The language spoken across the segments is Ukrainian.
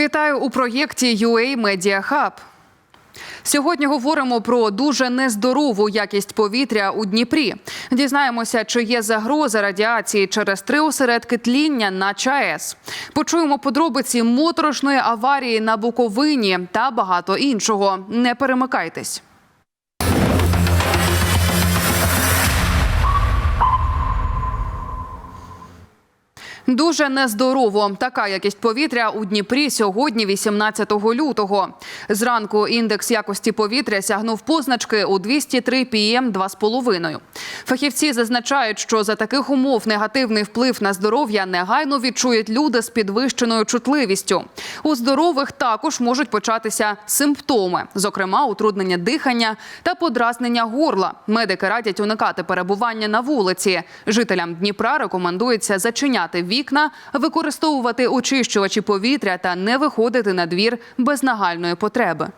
Вітаю у проєкті UA Media Hub. Сьогодні говоримо про дуже нездорову якість повітря у Дніпрі. Дізнаємося, чи є загроза радіації через три осередки тління на ЧАЕС. Почуємо подробиці моторошної аварії на Буковині та багато іншого. Не перемикайтесь. Дуже нездорово. Така якість повітря у Дніпрі сьогодні, 18 лютого. Зранку індекс якості повітря сягнув позначки у 203 ПМ 2,5. Фахівці зазначають, що за таких умов негативний вплив на здоров'я негайно відчують люди з підвищеною чутливістю. У здорових також можуть початися симптоми, зокрема утруднення дихання та подразнення горла. Медики радять уникати перебування на вулиці. Жителям Дніпра рекомендується зачиняти вікна, використовувати очищувачі повітря та не виходити на двір без нагальної потреби.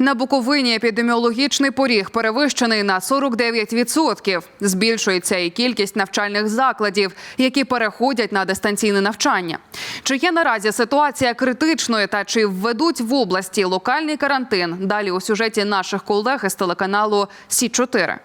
На Буковині епідеміологічний поріг перевищений на 49%. Збільшується і кількість навчальних закладів, які переходять на дистанційне навчання. Чи є наразі ситуація критичною та чи введуть в області локальний карантин? Далі у сюжеті наших колег із телеканалу Сі 4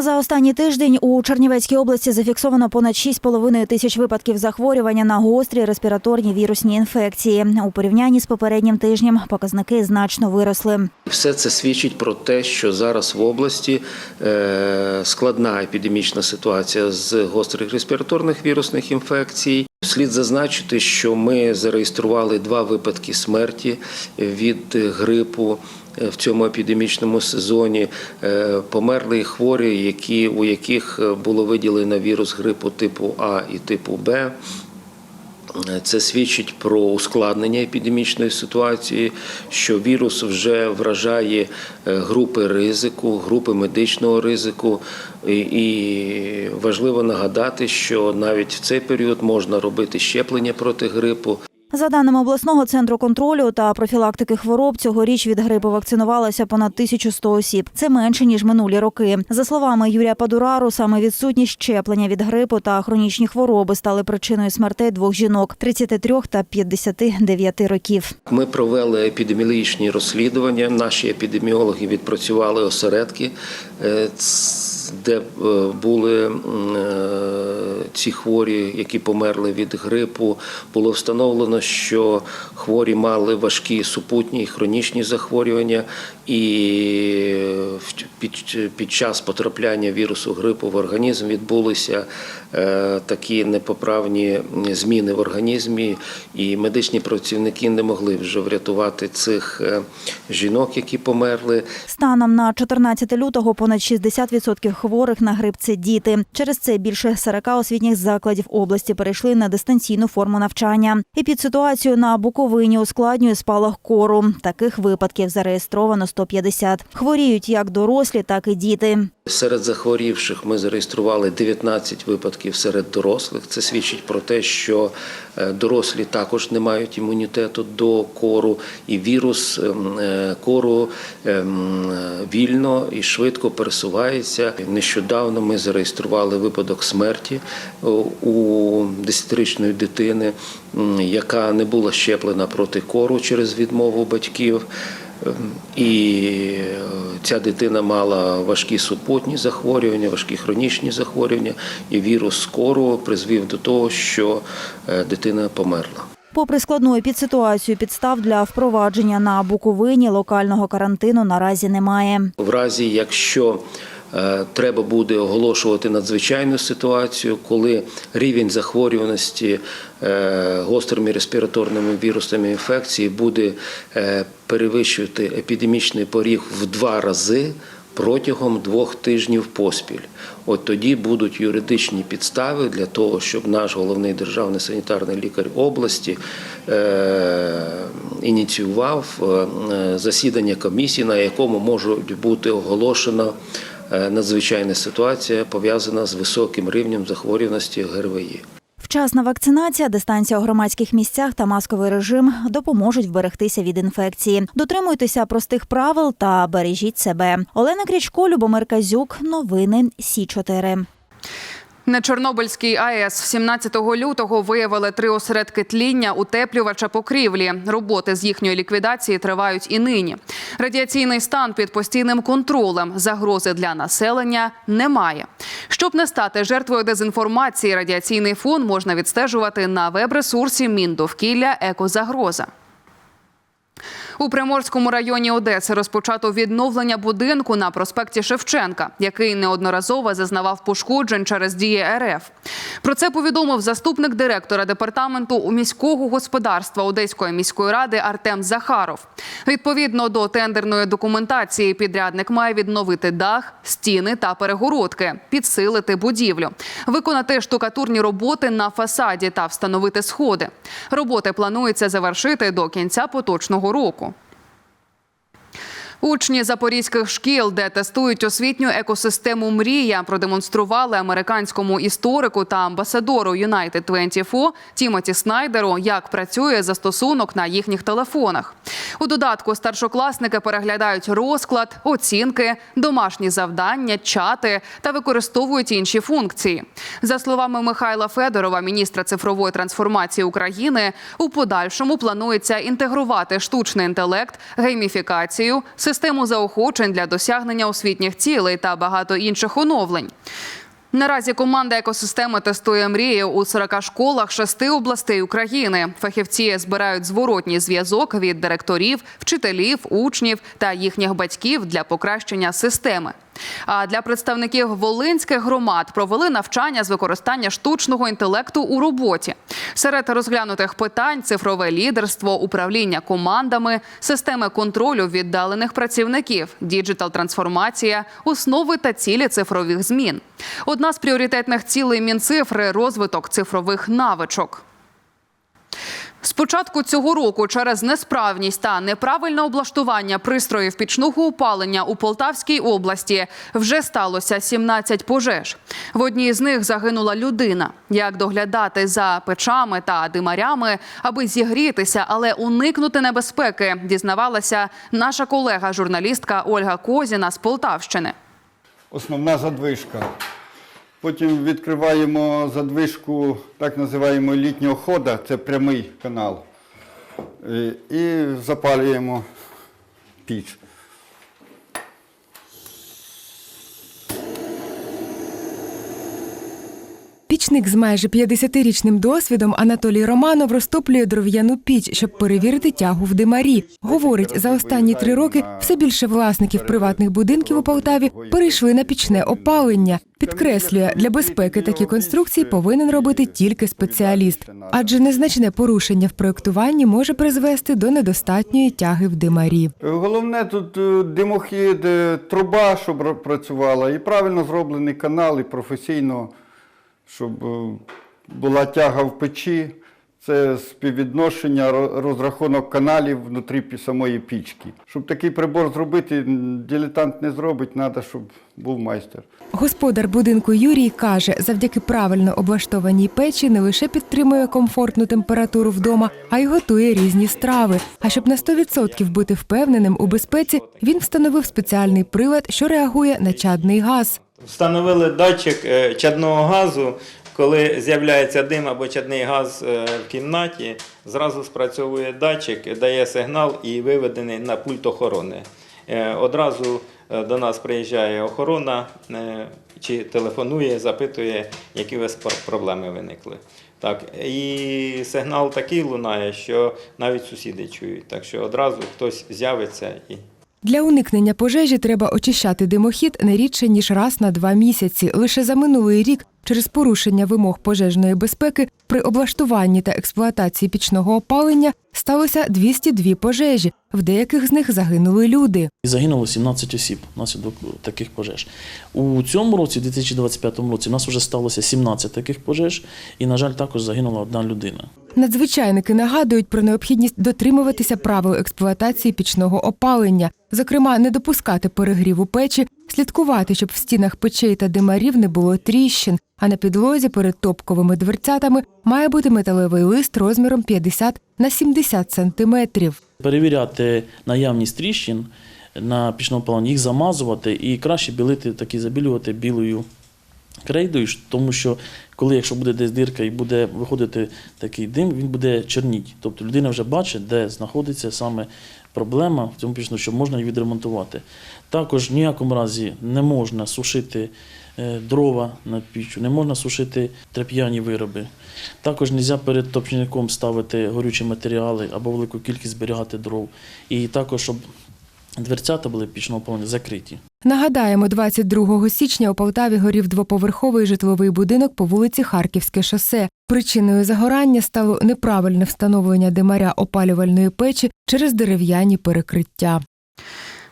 За останній тиждень у Чернівецькій області зафіксовано понад 6,5 тисяч випадків захворювання на гострі респіраторні вірусні інфекції. У порівнянні з попереднім тижнем показники значно виросли. Все це свідчить про те, що зараз в області е, складна епідемічна ситуація з гострих респіраторних вірусних інфекцій. Слід зазначити, що ми зареєстрували два випадки смерті від грипу в цьому епідемічному сезоні. Е, Померли хворі, які, у яких було виділено вірус грипу типу А і типу Б. Це свідчить про ускладнення епідемічної ситуації, що вірус вже вражає е, групи ризику, групи медичного ризику. І важливо нагадати, що навіть в цей період можна робити щеплення проти грипу. За даними обласного центру контролю та профілактики хвороб, цьогоріч від грипу вакцинувалося понад 1100 осіб. Це менше ніж минулі роки. За словами Юрія Падурару, саме відсутність щеплення від грипу та хронічні хвороби стали причиною смертей двох жінок 33 та 59 років. Ми провели епідеміологічні розслідування. Наші епідеміологи відпрацювали осередки, е, де е, були е, ці хворі, які померли від грипу. Було встановлено, що хворі мали важкі супутні хронічні захворювання, і в- під, час потрапляння вірусу грипу в організм відбулися е, такі непоправні зміни в організмі, і медичні працівники не могли вже врятувати цих е, жінок, які померли. Станом на 14 лютого понад 60% хворих на грип – це діти. Через це більше 40 освітніх закладів області перейшли на дистанційну форму навчання. І під ситуацію на Буковині ускладнює спалах кору. Таких випадків зареєстровано 150. Хворіють як дорослі, так і діти. Серед захворівших ми зареєстрували 19 випадків серед дорослих. Це свідчить про те, що дорослі також не мають імунітету до кору, і вірус ем, е, кору ем, е, вільно і швидко пересувається. Нещодавно ми зареєстрували випадок смерті у 10-річної дитини, яка не була щеплена проти кору через відмову батьків. І ця дитина мала важкі супутні захворювання, важкі хронічні захворювання, і вірус скоро призвів до того, що е, дитина померла. Попри складну епідситуацію, підстав для впровадження на Буковині локального карантину наразі немає. В разі, якщо треба буде оголошувати надзвичайну ситуацію, коли рівень захворюваності е, гострими респіраторними вірусними інфекції буде е, перевищувати епідемічний поріг в два рази. Протягом двох тижнів поспіль, от тоді будуть юридичні підстави для того, щоб наш головний державний санітарний лікар області е, ініціював е, засідання комісії, на якому може бути оголошена е, надзвичайна ситуація пов'язана з високим рівнем захворюваності ГРВІ. Вчасна вакцинація, дистанція у громадських місцях та масковий режим допоможуть вберегтися від інфекції. Дотримуйтеся простих правил та бережіть себе. Олена Крічко, Любомир Казюк. Новини Сі 4 На Чорнобильській АЕС 17 лютого виявили три осередки тління утеплювача покрівлі. Роботи з їхньої ліквідації тривають і нині. Радіаційний стан під постійним контролем. Загрози для населення немає. Щоб не стати жертвою дезінформації, радіаційний фон можна відстежувати на веб-ресурсі Міндовкілля Екозагроза. У Приморському районі Одеси розпочато відновлення будинку на проспекті Шевченка, який неодноразово зазнавав пошкоджень через дії РФ. Про це повідомив заступник директора департаменту у міського господарства Одеської міської ради Артем Захаров. Відповідно до тендерної документації, підрядник має відновити дах, стіни та перегородки, підсилити будівлю, виконати штукатурні роботи на фасаді та встановити сходи. Роботи планується завершити до кінця поточного року. Учні запорізьких шкіл, де тестують освітню екосистему Мрія, продемонстрували американському історику та амбасадору United 24 Тімоті Снайдеру, як працює застосунок на їхніх телефонах. У додатку старшокласники переглядають розклад, оцінки, домашні завдання, чати та використовують інші функції. За словами Михайла Федорова, міністра цифрової трансформації України, у подальшому планується інтегрувати штучний інтелект, гейміфікацію, систему заохочень для досягнення освітніх цілей та багато інших оновлень. Наразі команда екосистеми тестує мрії у 40 школах шести областей України. Фахівці збирають зворотній зв'язок від директорів, вчителів, учнів та їхніх батьків для покращення системи. А для представників волинських громад провели навчання з використання штучного інтелекту у роботі. Серед розглянутих питань цифрове лідерство, управління командами, системи контролю віддалених працівників, діджитал-трансформація, основи та цілі цифрових змін. Одна з пріоритетних цілей Мінцифри розвиток цифрових навичок. З початку цього року через несправність та неправильне облаштування пристроїв пічного опалення у Полтавській області вже сталося 17 пожеж. В одній з них загинула людина. Як доглядати за печами та димарями, аби зігрітися, але уникнути небезпеки, дізнавалася наша колега, журналістка Ольга Козіна з Полтавщини. основна задвижка. Потім відкриваємо задвижку так називаємо літнього хода, це прямий канал. Е, І запалюємо піч. Пічник з майже 50-річним досвідом Анатолій Романов розтоплює дров'яну піч, щоб перевірити тягу в димарі. Говорить, за останні три роки все більше власників приватних будинків у Полтаві перейшли на пічне опалення. Підкреслює, для безпеки такі конструкції повинен робити тільки спеціаліст, адже незначне порушення в проєктуванні може призвести до недостатньої тяги в димарі. Головне тут е, димохід, е, труба, щоб працювала, і правильно зроблений канал, і професійно, щоб е, була тяга в печі. Це співвідношення, розрахунок каналів внутрі самої пічки. Щоб такий прибор зробити, дилетант не зробить, треба, щоб був майстер. Господар будинку Юрій каже, завдяки правильно облаштованій печі не лише підтримує комфортну температуру вдома, а й готує різні страви. А щоб на 100% бути впевненим у безпеці, він встановив спеціальний прилад, що реагує на чадний газ. Встановили датчик е, чадного газу. Коли з'являється дим або чадний газ е, в кімнаті, зразу спрацьовує датчик, дає сигнал і виведений на пульт охорони. Е, Одразу до нас приїжджає охорона чи телефонує, запитує, які у вас проблеми виникли. Так, і сигнал такий лунає, що навіть сусіди чують. Так що одразу хтось з'явиться і Для уникнення пожежі треба очищати димохід не рідше ніж раз на два місяці. Лише за минулий рік через порушення вимог пожежної безпеки при облаштуванні та експлуатації пічного опалення сталося 202 пожежі. В деяких з них загинули люди. Загинуло 17 осіб внаслідок таких пожеж. У цьому році, 2025 році, у нас вже сталося 17 таких пожеж, і, на жаль, також загинула одна людина. Надзвичайники нагадують про необхідність дотримуватися правил експлуатації пічного опалення, зокрема, не допускати перегріву печі, слідкувати, щоб в стінах печей та димарів не було тріщин, а на підлозі перед топковими дверцятами має бути металевий лист розміром 50 на 70 сантиметрів. Перевіряти наявність тріщин на пічному плані, їх замазувати і краще білити, такі забілювати білою крейдою, тому що коли якщо буде десь дирка і буде виходити такий дим, він буде черніть. Тобто людина вже бачить, де знаходиться саме проблема в цьому пічну, що можна її відремонтувати. Також в ніякому разі не можна сушити е, дрова над піччю, не можна сушити тряп'яні вироби. Також не можна перед топчником ставити горючі матеріали або велику кількість зберігати дров. І також, щоб дверцята були пічного опалення закриті. Нагадаємо, 22 січня у Полтаві горів двоповерховий житловий будинок по вулиці Харківське шосе. Причиною загорання стало неправильне встановлення димаря опалювальної печі через дерев'яні перекриття.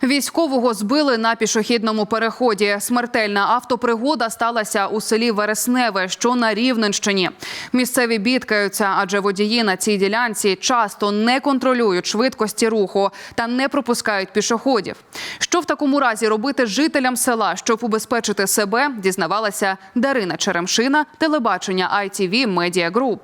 Військового збили на пішохідному переході. Смертельна автопригода сталася у селі Вересневе, що на Рівненщині. Місцеві бідкаються, адже водії на цій ділянці часто не контролюють швидкості руху та не пропускають пішоходів. Що в такому разі робити жителям села, щоб убезпечити себе, дізнавалася Дарина Черемшина, телебачення ITV Media Group.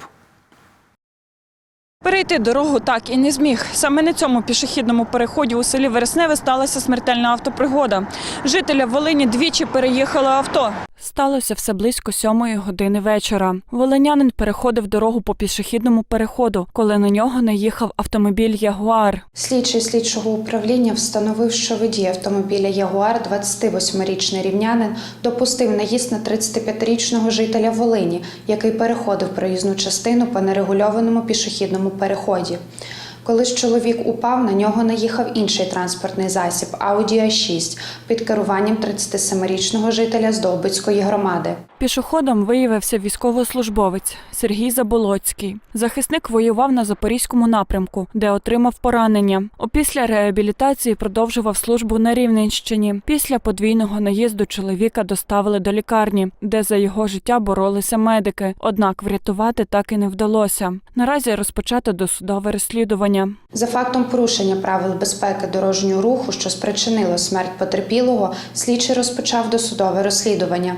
Перейти дорогу так і не зміг. Саме на цьому пішохідному переході у селі Вересневе сталася смертельна автопригода. Жителя Волині двічі переїхало авто. Сталося все близько сьомої години вечора. Волинянин переходив дорогу по пішохідному переходу, коли на нього наїхав автомобіль Ягуар. Слідчий слідчого управління встановив, що водій автомобіля Ягуар, 28-річний рівнянин, допустив наїзд на 35-річного жителя Волині, який переходив проїзну частину по нерегульованому пішохідному переході. Коли ж чоловік упав, на нього наїхав інший транспортний засіб Audi A6 під керуванням 37-річного жителя Здолбицької громади. Пішоходом виявився військовослужбовець Сергій Заболоцький. Захисник воював на запорізькому напрямку, де отримав поранення. Опісля реабілітації продовжував службу на Рівненщині. Після подвійного наїзду чоловіка доставили до лікарні, де за його життя боролися медики. Однак врятувати так і не вдалося. Наразі розпочато досудове розслідування. За фактом порушення правил безпеки дорожнього руху, що спричинило смерть потерпілого, слідчий розпочав досудове розслідування.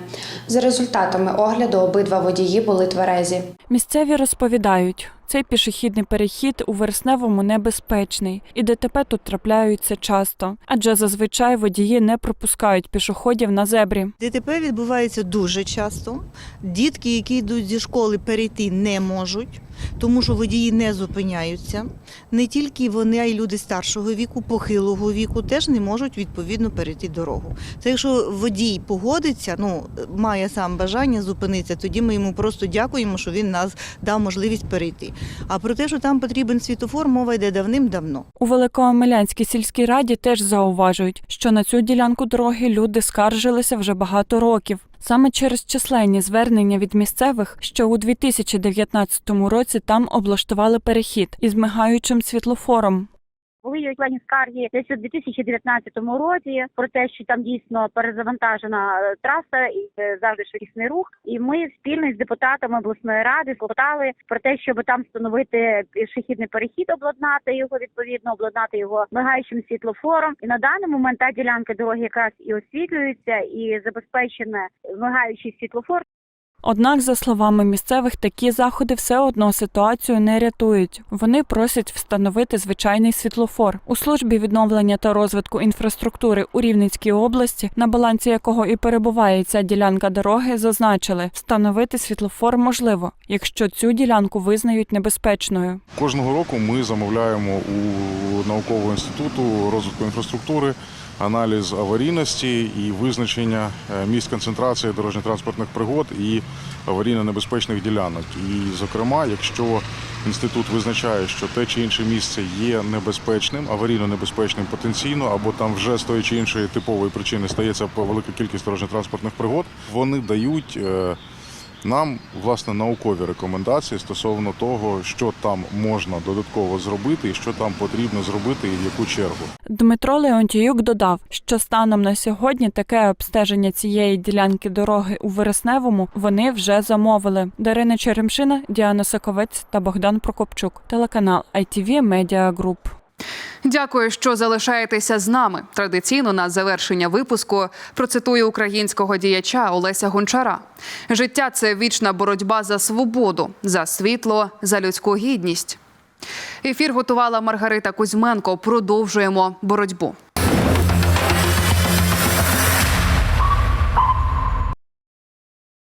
За результатами огляду обидва водії були тверезі. Місцеві розповідають, цей пішохідний перехід у вересневому небезпечний, і ДТП тут трапляються часто, адже зазвичай водії не пропускають пішоходів на зебрі. ДТП відбувається дуже часто. Дітки, які йдуть зі школи, перейти не можуть, тому що водії не зупиняються. Не тільки вони, а й люди старшого віку, похилого віку теж не можуть відповідно перейти дорогу. Це якщо водій погодиться, ну має сам бажання зупинитися, тоді ми йому просто дякуємо, що він нас дав можливість перейти. А про те, що там потрібен світофор, мова йде давним-давно. У Великоомелянській сільській раді теж зауважують, що на цю ділянку дороги люди скаржилися вже багато років. Саме через численні звернення від місцевих, що у 2019 році там облаштували перехід із мигаючим світлофором. Були численні скарги десь у 2019 році про те, що там дійсно перезавантажена е, траса і е, завжди швидкісний рух. І ми спільно з депутатами обласної ради клопотали про те, щоб там встановити пішохідний перехід, обладнати його відповідно, обладнати його мигаючим світлофором. І на даний момент та ділянка дороги якраз і освітлюється, і забезпечене мигаючий світлофор. Однак, за словами місцевих, такі заходи все одно ситуацію не рятують. Вони просять встановити звичайний світлофор у службі відновлення та розвитку інфраструктури у Рівненській області, на балансі якого і перебуває ця ділянка дороги, зазначили, встановити світлофор можливо, якщо цю ділянку визнають небезпечною. Кожного року ми замовляємо у наукового інституту розвитку інфраструктури аналіз аварійності і визначення е, місць концентрації дорожньо-транспортних пригод і аварійно-небезпечних ділянок. І, зокрема, якщо інститут визначає, що те чи інше місце є небезпечним, аварійно-небезпечним потенційно, або там вже з тої чи іншої типової причини стається велика кількість дорожньо-транспортних пригод, вони дають. Нам власне наукові рекомендації стосовно того, що там можна додатково зробити, і що там потрібно зробити, і в яку чергу. Дмитро Леонтіюк додав, що станом на сьогодні таке обстеження цієї ділянки дороги у Вересневому вони вже замовили. Дарина Черемшина, Діана Соковець та Богдан Прокопчук. Телеканал ITV Media Group. Дякую, що залишаєтеся з нами. Традиційно на завершення випуску процитую українського діяча Олеся Гончара: життя це вічна боротьба за свободу, за світло, за людську гідність. Ефір готувала Маргарита Кузьменко. Продовжуємо боротьбу.